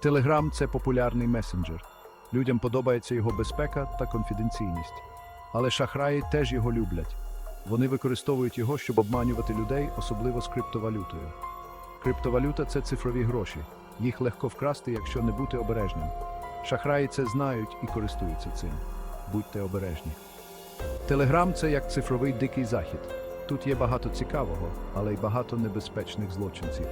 Телеграм це популярний месенджер. Людям подобається його безпека та конфіденційність. Але шахраї теж його люблять. Вони використовують його, щоб обманювати людей, особливо з криптовалютою. Криптовалюта це цифрові гроші. Їх легко вкрасти, якщо не бути обережним. Шахраї це знають і користуються цим. Будьте обережні. Телеграм це як цифровий дикий захід. Тут є багато цікавого, але й багато небезпечних злочинців.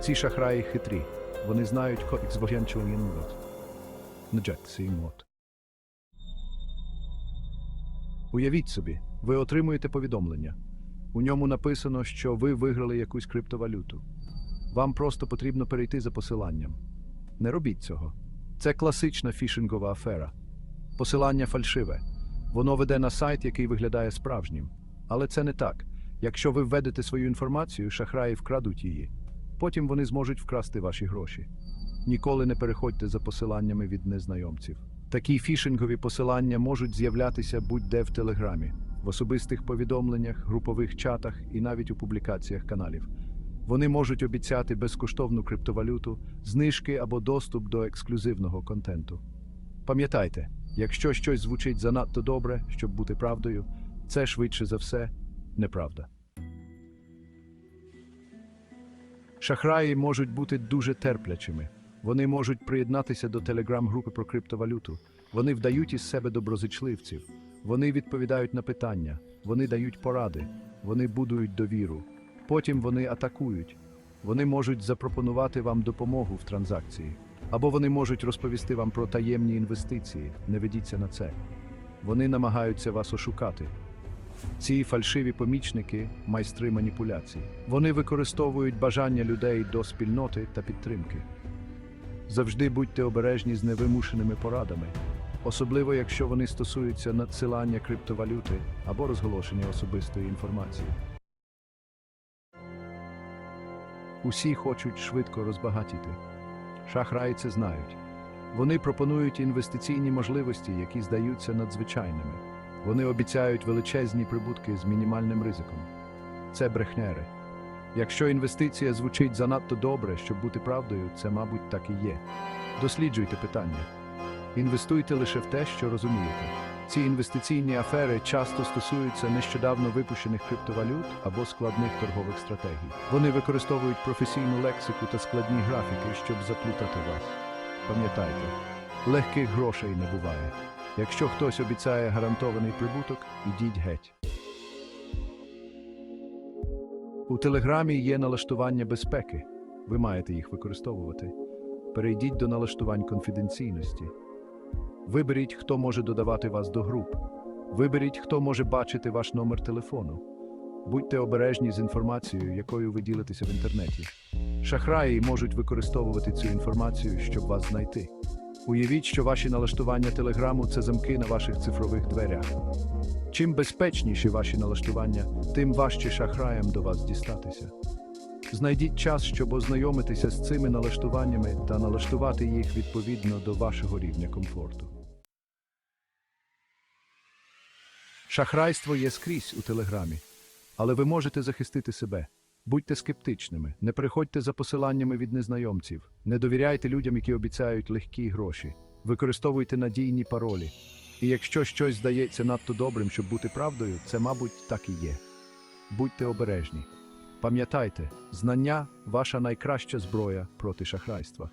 Ці шахраї хитрі. Вони знають кодекс воєнчого цей мод. Уявіть собі, ви отримуєте повідомлення. У ньому написано, що ви виграли якусь криптовалюту. Вам просто потрібно перейти за посиланням. Не робіть цього. Це класична фішингова афера. Посилання фальшиве. Воно веде на сайт, який виглядає справжнім. Але це не так. Якщо ви введете свою інформацію, шахраї вкрадуть її. Потім вони зможуть вкрасти ваші гроші. Ніколи не переходьте за посиланнями від незнайомців. Такі фішингові посилання можуть з'являтися будь-де в Телеграмі, в особистих повідомленнях, групових чатах і навіть у публікаціях каналів. Вони можуть обіцяти безкоштовну криптовалюту, знижки або доступ до ексклюзивного контенту. Пам'ятайте, якщо щось звучить занадто добре, щоб бути правдою, це швидше за все неправда. Шахраї можуть бути дуже терплячими. Вони можуть приєднатися до телеграм-групи про криптовалюту. Вони вдають із себе доброзичливців. Вони відповідають на питання, вони дають поради, вони будують довіру. Потім вони атакують. Вони можуть запропонувати вам допомогу в транзакції. Або вони можуть розповісти вам про таємні інвестиції. Не ведіться на це. Вони намагаються вас ошукати. Ці фальшиві помічники майстри маніпуляцій. Вони використовують бажання людей до спільноти та підтримки. Завжди будьте обережні з невимушеними порадами, особливо якщо вони стосуються надсилання криптовалюти або розголошення особистої інформації. Усі хочуть швидко розбагатіти. Шахраї це знають. Вони пропонують інвестиційні можливості, які здаються надзвичайними. Вони обіцяють величезні прибутки з мінімальним ризиком. Це брехнери. Якщо інвестиція звучить занадто добре, щоб бути правдою, це, мабуть, так і є. Досліджуйте питання. Інвестуйте лише в те, що розумієте. Ці інвестиційні афери часто стосуються нещодавно випущених криптовалют або складних торгових стратегій. Вони використовують професійну лексику та складні графіки, щоб заплутати вас. Пам'ятайте, легких грошей не буває. Якщо хтось обіцяє гарантований прибуток, ідіть геть. У Телеграмі є налаштування безпеки. Ви маєте їх використовувати. Перейдіть до налаштувань конфіденційності. Виберіть, хто може додавати вас до груп. Виберіть, хто може бачити ваш номер телефону. Будьте обережні з інформацією, якою ви ділитеся в інтернеті. Шахраї можуть використовувати цю інформацію, щоб вас знайти. Уявіть, що ваші налаштування телеграму це замки на ваших цифрових дверях. Чим безпечніші ваші налаштування, тим важче шахраям до вас дістатися. Знайдіть час, щоб ознайомитися з цими налаштуваннями та налаштувати їх відповідно до вашого рівня комфорту. Шахрайство є скрізь у телеграмі, але ви можете захистити себе. Будьте скептичними, не переходьте за посиланнями від незнайомців, не довіряйте людям, які обіцяють легкі гроші, використовуйте надійні паролі. І якщо щось здається надто добрим, щоб бути правдою, це, мабуть, так і є. Будьте обережні. Пам'ятайте, знання ваша найкраща зброя проти шахрайства.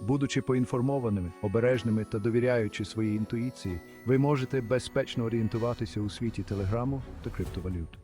Будучи поінформованими, обережними та довіряючи своїй інтуїції, ви можете безпечно орієнтуватися у світі телеграму та криптовалют.